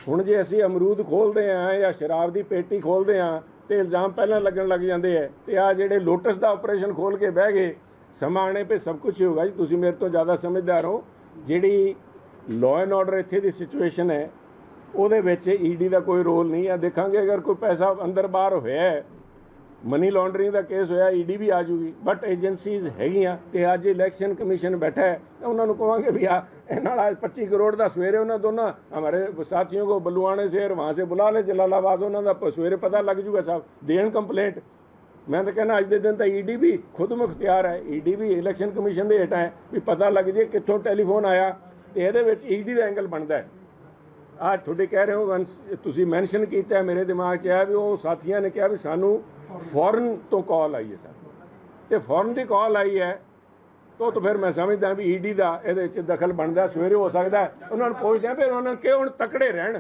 ਹੁਣ ਜੇ ਅਸੀਂ ਅਮਰੂਦ ਖੋਲਦੇ ਆਂ ਜਾਂ ਸ਼ਰਾਬ ਦੀ ਪੇਟੀ ਖੋਲਦੇ ਆਂ ਤੇ ਇਲਜ਼ਾਮ ਪਹਿਲਾਂ ਲੱਗਣ ਲੱਗ ਜਾਂਦੇ ਐ। ਤੇ ਆ ਜਿਹੜੇ ਲੋਟਸ ਦਾ ਆਪਰੇਸ਼ਨ ਖੋਲ ਕੇ ਬਹਿ ਗਏ ਸਮਾਣੇ 'ਤੇ ਸਭ ਕੁਝ ਹੋਊਗਾ ਜੀ। ਤੁਸੀਂ ਮੇਰੇ ਤੋਂ ਜ਼ਿਆਦਾ ਸਮਝਦਾਰ ਹੋ। ਜਿਹੜੀ ਲਾਅ ਐਂਡ ਆਰਡਰ ਇੱਥੇ ਦੀ ਸਿਚੁਏਸ਼ਨ ਹੈ ਉਹਦੇ ਵਿੱਚ ਈਡੀ ਦਾ ਕੋਈ ਰੋਲ ਨਹੀਂ ਹੈ ਦੇਖਾਂਗੇ ਅਗਰ ਕੋਈ ਪੈਸਾ ਅੰਦਰ ਬਾਹਰ ਹੋਇਆ ਮਨੀ ਲਾਂਡਰਿੰਗ ਦਾ ਕੇਸ ਹੋਇਆ ਈਡੀ ਵੀ ਆ ਜੂਗੀ ਬਟ ਏਜੰਸੀਜ਼ ਹੈਗੀਆਂ ਤੇ ਅੱਜ ਇਲੈਕਸ਼ਨ ਕਮਿਸ਼ਨ ਬੈਠਾ ਹੈ ਉਹਨਾਂ ਨੂੰ ਕਹਾਂਗੇ ਵੀ ਆ, ਇਹਨਾਂ ਨਾਲ 25 ਕਰੋੜ ਦਾ ਸਵੇਰੇ ਉਹਨਾਂ ਦੋਨਾਂ, ਹਮਾਰੇ ਸਾਥੀਆਂ ਕੋ ਬਲੂਆਣੇ ਸੇ ਵਹਾਂ ਸੇ ਬੁਲਾ ਲੈ ਜਲਾਲਾਬਾਦ ਉਹਨਾਂ ਦਾ ਸਵੇਰੇ ਪਤਾ ਲੱਗ ਜੂਗਾ ਸਾਹਿਬ ਦੇਣ ਕੰਪਲੇਂਟ ਮੈਂ ਤਾਂ ਕਹਿੰਦਾ ਅੱਜ ਦੇ ਦਿਨ ਤਾਂ ਈਡੀ ਵੀ ਖੁਦ ਮੁਖਤਿਆਰ ਹੈ ਈਡੀ ਵੀ ਇਲੈਕਸ਼ਨ ਕਮਿਸ਼ਨ ਦੇ ਹੇਠ ਹੈ, ਵੀ ਪਤਾ ਲੱਗ ਜੇ ਕਿੱਥੋਂ ਟੈਲੀਫੋਨ ਆਇਆ, ਤੇ ਇਹਦੇ ਵਿੱਚ ਈਡੀ ਦਾ ਐਂਗਲ ਬਣਦਾ ਹੈ। ਆ ਤੁਹਾਡੇ ਕਹਿ ਰਹੇ ਹੋ ਤੁਸੀਂ ਮੈਂਸ਼ਨ ਕੀਤਾ, ਮੇਰੇ ਦਿਮਾਗ 'ਚ ਆਇਆ ਵੀ ਉਹ ਸਾਥੀਆਂ ਨੇ ਕਿਹਾ ਵੀ ਸਾਨੂੰ ਫੋਰਨ ਤੋਂ ਕਾਲ ਆਈ ਹੈ ਸਰ ਤੇ ਫੋਰਨ ਦੀ ਕਾਲ ਆਈ ਹੈ, ਤੋ ਤਾਂ ਫਿਰ ਮੈਂ ਸਮਝਦਾ ਵੀ ਈਡੀ ਦਾ ਇਹਦੇ 'ਚ ਦਖਲ ਬਣਦਾ, ਸਵੇਰੇ ਹੋ ਸਕਦਾ ਉਹਨਾਂ ਨੂੰ ਪੁੱਛਦੇ ਆ ਫਿਰ ਉਹਨਾਂ ਨੂੰ ਕਿ ਹੁਣ ਤਕੜੇ ਰਹਿਣ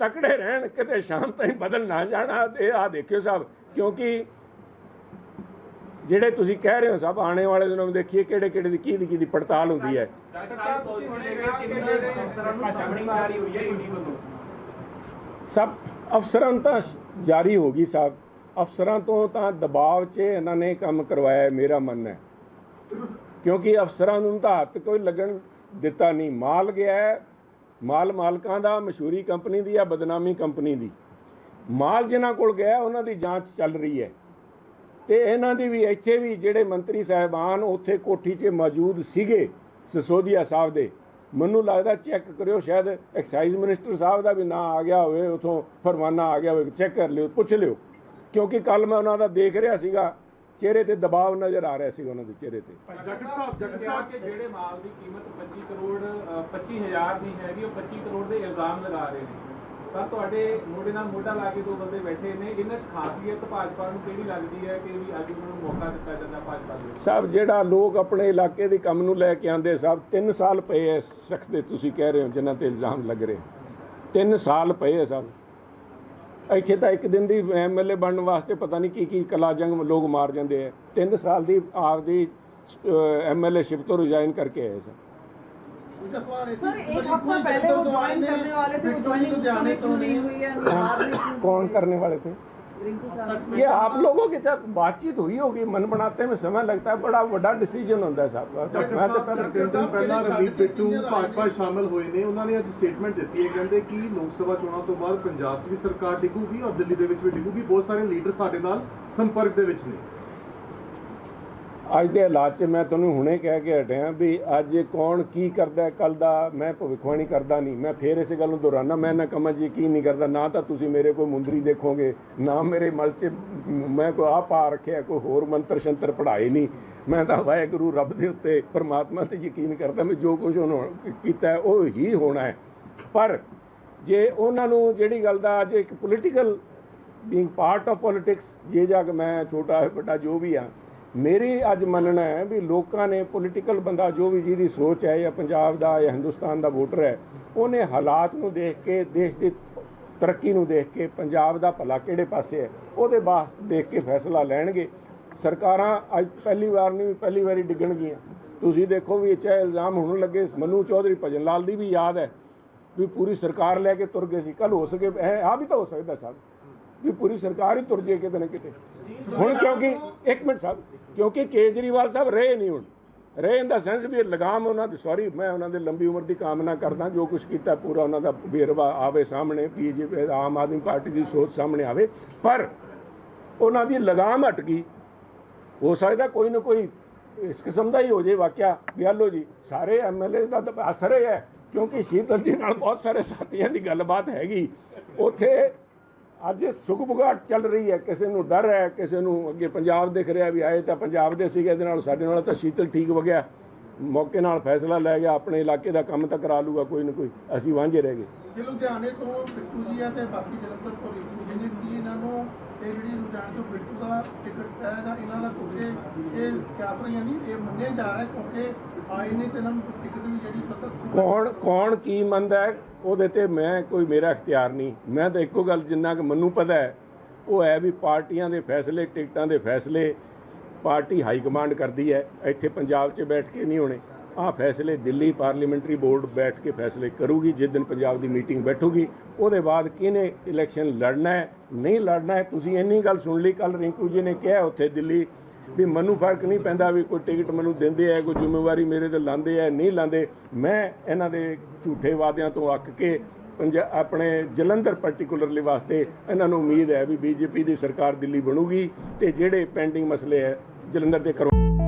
ਤਕੜੇ ਰਹਿਣ, ਕਿਤੇ ਸ਼ਾਮ ਤਾਈਂ ਬਦਲ ਨਾ ਜਾਣਾ। ਇਹ ਆ ਦੇਖਿਓ ਸਾਹਿਬ, ਕਿਉਂਕਿ ਜਿਹੜੇ ਤੁਸੀਂ ਕਹਿ ਰਹੇ ਹੋ ਸਭ ਆਉਣੇ ਵਾਲੇ ਦਿਨਾਂ ਵਿੱਚ ਦੇਖੀਏ, ਕਿਹੜੇ ਕਿਹੜੇ ਦੀ ਕੀ ਦੀ ਕੀ ਦੀ ਪੜਤਾਲ ਹੁੰਦੀ ਹੈ। ਸਭ ਅਫਸਰਾਂ ਤਾਂ ਜਾਰੀ ਹੋ ਗਈ ਸਾਹਿਬ। ਅਫਸਰਾਂ ਤੋਂ ਤਾਂ ਦਬਾਅ 'ਚ ਇਹਨਾਂ ਨੇ ਕੰਮ ਕਰਵਾਇਆ, ਮੇਰਾ ਮੰਨਣਾ ਹੈ। ਕਿਉਂਕਿ ਅਫਸਰਾਂ ਨੂੰ ਤਾਂ ਹੱਥ ਕੋਈ ਲੱਗਣ ਦਿੱਤਾ ਨਹੀਂ। ਮਾਲ ਗਿਆ ਮਾਲ ਮਾਲਕਾਂ ਦਾ, ਮਸ਼ਹੂਰੀ ਕੰਪਨੀ ਦੀ ਜਾਂ ਬਦਨਾਮੀ ਕੰਪਨੀ ਦੀ। ਮਾਲ ਜਿਨ੍ਹਾਂ ਕੋਲ ਗਿਆ, ਉਹਨਾਂ ਦੀ ਜਾਂਚ ਚੱਲ ਰਹੀ ਹੈ। ਤੇ ਇਹਨਾਂ ਦੀ ਵੀ, ਇੱਥੇ ਵੀ ਜਿਹੜੇ ਮੰਤਰੀ ਸਾਹਿਬਾਨ ਉੱਥੇ ਕੋਠੀ 'ਚ ਮੌਜੂਦ ਸੀਗੇ, ਸਸੋਦੀਆ ਸਾਹਿਬ ਦੇ, ਮੈਨੂੰ ਲੱਗਦਾ ਚੈੱਕ ਕਰਿਓ, ਸ਼ਾਇਦ ਐਕਸਾਈਜ਼ ਮਿਨਿਸਟਰ ਸਾਹਿਬ ਦਾ ਵੀ ਨਾਂ ਆ ਗਿਆ ਹੋਵੇ, ਉਥੋਂ ਫਰਮਾਨਾ ਆ ਗਿਆ ਹੋਵੇ, ਚੈੱਕ ਕਰ ਲਿਓ, ਪੁੱਛ ਲਿਓ। ਕਿਉਂਕਿ ਕੱਲ ਮੈਂ ਉਹਨਾਂ ਦਾ ਦੇਖ ਰਿਹਾ ਸੀਗਾ ਚਿਹਰੇ ਤੇ ਦਬਾਅ ਨਜ਼ਰ ਆ ਰਿਹਾ ਸੀਗਾ ਉਹਨਾਂ ਦੇ ਚਿਹਰੇ ਤੇ। ਜਗਤ ਸਾਹਿਬ ਜਗਤ ਸਾਹਿਬ ਕਿ ਜਿਹੜੇ ਮਾਲ ਦੀ ਕੀਮਤ 25 ਕਰੋੜ ਅ, 25000 ਦੀ ਹੈਗੀ ਉਹ 25 ਕਰੋੜ ਦੇ ਇਲਜ਼ਾਮ ਲਗਾ ਰਹੇ ਨੇ। ਤਾਂ ਤੁਹਾਡੇ ਮੋਢੇ ਨਾਲ ਮੋਢਾ ਲਾ ਕੇ ਦੋ ਬੰਦੇ ਬੈਠੇ ਨੇ ਇਹਨਾਂ 'ਚ ਖਾਸੀਅਤ ਭਾਜਪਾ ਨੂੰ ਕਿਹੜੀ ਲੱਗਦੀ ਹੈ ਕਿ ਵੀ ਅੱਜ ਉਹਨਾਂ ਨੂੰ ਮੌਕਾ ਦਿੱਤਾ ਜਾਂਦਾ ਭਾਜਪਾ ਦੇ ਵਿੱਚ? ਸਭ ਜਿਹੜਾ ਲੋਕ ਆਪਣੇ ਇਲਾਕੇ ਦੇ ਕੰਮ ਨੂੰ ਲੈ ਕੇ ਆਂਦੇ ਸਭ 3 ਸਾਲ ਪਏ ਐ ਸ਼ਖਸ ਦੇ ਤੁਸੀਂ ਕਹਿ ਰਹੇ ਹੋ ਜਿਨ੍ਹਾਂ ਤੇ ਇਲਜ਼ਾਮ ਲੱਗ ਰਹੇ। 3 ਸਾਲ ਪਏ ਐ ਸਭ। ਇੱਥੇ ਤਾਂ ਇੱਕ ਦਿਨ ਦੀ ਐਮਐਲਏ ਬਣਨ ਵਾਸਤੇ ਪਤਾ ਨਹੀਂ ਕੀ ਕੀ ਕਲਾ ਜੰਗ ਲੋਕ ਮਾਰ ਜਾਂਦੇ ਐ 3 ਸਾਲ ਦੀ ਆਪਦੀ ਐਮਐਲਏ ਸ਼ਿਪ ਤੋਂ ਰਿਜ਼ਾਈਨ ਕਰਕੇ ਆਏ ਸਰ ਦੂਜਾ ਸਵਾਲ ਇਹ सर ਸੀ एक हफ्ता पहले वो ज्वाइन करने वाले थे वो ज्वाइनिंग उस समय क्यों नहीं हुई है निहार में क्यों कौन करने वाले थे रिंकू साहब ये आप लोगों की जब बातचीत हुई होगी मन बनाते में समय लगता है बड़ा बड़ा डिसीजन होता है साहब मैं तो पहले ਤਿੰਨ ਦਿਨ ਪਹਿਲਾਂ ਰਵਨੀਤ ਬਿੱਟੂ ਭਾਜਪਾ 'ਚ ਸ਼ਾਮਲ ਹੋਏ ਨੇ ਉਹਨਾਂ ਨੇ ਅੱਜ ਸਟੇਟਮੈਂਟ ਦਿੱਤੀ ਹੈ ਕਹਿੰਦੇ ਕਿ ਲੋਕ ਸਭਾ ਚੋਣਾਂ ਤੋਂ ਬਾਅਦ ਪੰਜਾਬ 'ਚ ਵੀ ਸਰਕਾਰ ਡਿੱਗੂਗੀ ਔਰ ਦਿੱਲੀ ਦੇ ਵਿੱਚ ਵੀ ਡਿੱਗੂਗੀ ਬਹੁਤ ਸਾਰੇ ਲੀਡਰ ਸਾਡੇ ਨਾਲ ਸੰਪਰਕ ਦੇ ਵਿੱਚ ਨੇ ਅੱਜ ਦੇ ਹਾਲਾਤ 'ਚ ਮੈਂ ਤੁਹਾਨੂੰ ਹੁਣੇ ਕਹਿ ਕੇ ਹਟਿਆ ਵੀ ਅੱਜ ਕੌਣ ਕੀ ਕਰਦਾ ਹੈ ਕੱਲ ਦਾ ਮੈਂ ਭਵਿੱਖਬਾਣੀ ਕਰਦਾ ਨਹੀਂ। ਮੈਂ ਫੇਰ ਇਸੇ ਗੱਲ ਨੂੰ ਦੁਹਰਾਨਾ ਮੈਂ ਨਾ ਕਮਾਂ ਜੀ ਯਕੀਨ ਨਹੀਂ ਕਰਦਾ, ਨਾ ਤਾਂ ਤੁਸੀਂ ਮੇਰੇ ਕੋਈ ਮੁੰਦਰੀ ਦੇਖੋਗੇ, ਨਾ ਮੇਰੇ ਮਲ 'ਚ ਮੈਂ ਕੋਈ ਆ ਪਾ ਰੱਖਿਆ, ਕੋਈ ਹੋਰ ਮੰਤਰ ਸ਼ੰਤਰ ਪੜ੍ਹਾਏ ਨਹੀਂ। ਮੈਂ ਤਾਂ ਵਾਹਿਗੁਰੂ ਰੱਬ ਦੇ ਉੱਤੇ ਪਰਮਾਤਮਾ ਤੇ ਯਕੀਨ ਕਰਦਾ, ਮੈਂ ਜੋ ਕੁਝ ਉਹਨੇ ਕੀਤਾ ਉਹ ਹੀ ਹੋਣਾ ਹੈ। ਪਰ ਜੇ ਉਹਨਾਂ ਨੂੰ ਜਿਹੜੀ ਗੱਲ ਦਾ ਅੱਜ ਇੱਕ political being part of politics ਜੇ ਜਾ ਕੇ ਮੈਂ ਛੋਟਾ ਹੈ, ਵੱਡਾ ਜੋ ਵੀ ਆ ਮੇਰੀ ਅੱਜ ਮੰਨਣਾ ਹੈ ਵੀ ਲੋਕਾਂ ਨੇ ਪੋਲੀਟੀਕਲ ਬੰਦਾ ਜੋ ਵੀ ਜਿਹਦੀ ਸੋਚ ਹੈ ਜਾਂ ਪੰਜਾਬ ਦਾ ਜਾਂ ਹਿੰਦੁਸਤਾਨ ਦਾ ਵੋਟਰ ਹੈ, ਉਹਨੇ ਹਾਲਾਤ ਨੂੰ ਦੇਖ ਕੇ, ਦੇਸ਼ ਦੀ ਤਰੱਕੀ ਨੂੰ ਦੇਖ ਕੇ, ਪੰਜਾਬ ਦਾ ਭਲਾ ਕਿਹੜੇ ਪਾਸੇ ਹੈ, ਉਹਦੇ ਬਾਅਦ ਦੇਖ ਕੇ ਫੈਸਲਾ ਲੈਣਗੇ। ਸਰਕਾਰਾਂ ਅੱਜ ਪਹਿਲੀ ਵਾਰ ਨਹੀਂ, ਪਹਿਲੀ ਵਾਰੀ ਡਿੱਗਣਗੀਆਂ। ਤੁਸੀਂ ਦੇਖੋ ਵੀ ਇਹ ਇਲਜ਼ਾਮ ਹੁਣ ਲੱਗੇ, ਮਨੂ ਚੌਧਰੀ ਭਜਨ ਲਾਲ ਦੀ ਵੀ ਯਾਦ ਹੈ, ਵੀ ਪੂਰੀ ਸਰਕਾਰ ਲੈ ਕੇ ਤੁਰ ਗਏ ਸੀ। ਕੱਲ ਹੋ ਸਕੇ, ਇਹ ਆ ਵੀ ਤਾਂ ਹੋ ਸਕਦਾ ਸਾਹਿਬ ਵੀ ਪੂਰੀ ਸਰਕਾਰ ਹੀ ਤੁਰ ਜੇ ਕਿਤੇ ਨਾ ਕਿਤੇ। ਹੁਣ ਕਿਉਂਕਿ, ਇੱਕ ਮਿੰਟ ਸਾਹਿਬ, ਕਿਉਂਕਿ ਕੇਜਰੀਵਾਲ ਸਾਹਿਬ ਰਹੇ ਨਹੀਂ ਹੁਣ। ਰਹੇ ਇਨ ਦਾ ਸੈਂਸ ਵੀ ਲਗਾਮ ਉਹਨਾਂ ਦੀ ਸੌਰੀ ਮੈਂ ਉਹਨਾਂ ਦੇ ਲੰਬੀ ਉਮਰ ਦੀ ਕਾਮਨਾ ਕਰਦਾ, ਜੋ ਕੁਝ ਕੀਤਾ ਪੂਰਾ ਉਹਨਾਂ ਦਾ ਵੇਰਵਾ ਆਵੇ ਸਾਹਮਣੇ, ਬੀਜੇਪੀ, ਆਮ ਆਦਮੀ ਪਾਰਟੀ ਦੀ ਸੋਚ ਸਾਹਮਣੇ ਆਵੇ। ਪਰ ਉਹਨਾਂ ਦੀ ਲਗਾਮ ਹਟ ਗਈ। ਹੋ ਸਕਦਾ ਕੋਈ ਨਾ ਕੋਈ ਇਸ ਕਿਸਮ ਦਾ ਹੀ ਹੋ ਜੇ ਵਾਕਿਆ। ਵੀ ਆਹ ਲਓ ਜੀ, ਸਾਰੇ ਐਮਐਲਏ ਦਾ ਤਾਂ ਅਸਰ ਹੀ ਹੈ, ਕਿਉਂਕਿ ਸ਼ੀਤਲ ਜੀ ਨਾਲ ਬਹੁਤ ਸਾਰੇ ਸਾਥੀਆਂ ਦੀ ਗੱਲਬਾਤ ਹੈਗੀ। ਉੱਥੇ ਅੱਜ ਸੁਖਬੁਗਾਟ ਚੱਲ ਰਹੀ ਹੈ, ਕਿਸੇ ਨੂੰ ਡਰ ਹੈ, ਕਿਸੇ ਨੂੰ ਅੱਗੇ ਪੰਜਾਬ ਦਿਖ ਰਿਹਾ ਵੀ ਆਏ ਤਾਂ ਪੰਜਾਬ ਦੇ ਸੀਗੇ, ਇਹਦੇ ਨਾਲ ਸਾਡੇ ਨਾਲ ਤਾਂ ਸ਼ੀਤਲ ਠੀਕ ਹੋ ਗਿਆ। ਮੌਕੇ ਨਾਲ ਫੈਸਲਾ ਲੈ ਗਿਆ, ਆਪਣੇ ਇਲਾਕੇ ਦਾ ਕੰਮ ਤਾਂ ਕਰਾ ਲੂਗਾ, ਕੋਈ ਨਾ ਕੋਈ, ਅਸੀਂ ਵਾਂਝੇ ਰਹਿ ਗਏ। ਜੇ ਲੁਧਿਆਣੇ ਤੋਂ ਬਿੱਟੂ ਜੀ ਆ ਤੇ ਬਾਕੀ ਜਲੰਧਰ ਤੋਂ ਰਿੰਕੂ ਜੀ ਨੇ ਕੀ ਇਹਨਾਂ ਨੂੰ ਇਹ ਜਿਹੜੀ ਲੁਧਿਆਣੇ ਤੋਂ ਬਿੱਟੂ ਦਾ ਟਿਕਟ ਹੈ ਦਾ ਇਹਨਾਂ ਦਾ ਕਿਉਂਕਿ ਇਹ ਕਿਆਸ ਨਹੀਂ, ਇਹ ਮੰਨਿਆ ਜਾ ਰਿਹਾ ਕਿਉਂਕਿ ਆਏ ਨੇ ਤੇ ਇਹਨਾਂ ਟਿਕਟ ਵੀ ਜਿਹੜੀ ਪਤਾ ਕੌਣ ਕੌਣ ਕੀ ਮੰਨਦਾ ਹੈ, ਉਹਦੇ ਤੇ ਮੈਂ ਕੋਈ ਮੇਰਾ ਇਖਤਿਆਰ ਨਹੀਂ। ਮੈਂ ਤਾਂ ਇੱਕੋ ਗੱਲ ਜਿੰਨਾ ਕਿ ਮੈਨੂੰ ਪਤਾ ਹੈ, ਉਹ ਹੈ ਵੀ ਪਾਰਟੀਆਂ ਦੇ ਫੈਸਲੇ, ਟਿਕਟਾਂ ਦੇ ਫੈਸਲੇ, ਪਾਰਟੀ ਹਾਈ ਕਮਾਂਡ ਕਰਦੀ ਹੈ, ਇੱਥੇ ਪੰਜਾਬ 'ਚ ਬੈਠ ਕੇ ਨਹੀਂ ਹੋਣੇ। ਆਹ ਫੈਸਲੇ ਦਿੱਲੀ ਪਾਰਲੀਮੈਂਟਰੀ ਬੋਰਡ ਬੈਠ ਕੇ ਫੈਸਲੇ ਕਰੂਗੀ, ਜਿਸ ਦਿਨ ਪੰਜਾਬ ਦੀ ਮੀਟਿੰਗ ਬੈਠੂਗੀ। ਉਹਦੇ ਬਾਅਦ ਕਿਹਨੇ ਇਲੈਕਸ਼ਨ ਲੜਨਾ ਹੈ, ਨਹੀਂ ਲੜਨਾ ਹੈ, ਤੁਸੀਂ ਇੰਨੀ ਗੱਲ ਸੁਣ ਲਈ ਕੱਲ ਰਿੰਕੂ ਜੀ ਨੇ ਕਿਹਾ ਉੱਥੇ ਦਿੱਲੀ ਵੀ ਮੈਨੂੰ ਫ਼ਰਕ ਨਹੀਂ ਪੈਂਦਾ ਵੀ ਕੋਈ ਟਿਕਟ ਮੈਨੂੰ ਦਿੰਦੇ ਆ, ਕੋਈ ਜ਼ਿੰਮੇਵਾਰੀ ਮੇਰੇ ਤੇ ਲਾਉਂਦੇ ਆ, ਨਹੀਂ ਲਾਉਂਦੇ ਮੈਂ ਇਹਨਾਂ ਦੇ ਝੂਠੇ ਵਾਅਦਿਆਂ ਤੋਂ ਅੱਕ ਕੇ ਪੰਜਾ, ਆਪਣੇ ਜਲੰਧਰ ਪਾਰਟਿਕੂਲਰਲੀ ਵਾਸਤੇ ਇਹਨਾਂ ਨੂੰ ਉਮੀਦ ਹੈ ਵੀ ਬੀਜੇਪੀ ਦੀ ਸਰਕਾਰ ਦਿੱਲੀ ਬਣੂਗੀ ਤੇ ਜਿਹੜੇ ਪੈਂਡਿੰਗ ਮਸਲੇ ਹੈ, ਜਲੰਧਰ ਦੇ ਕਰੋ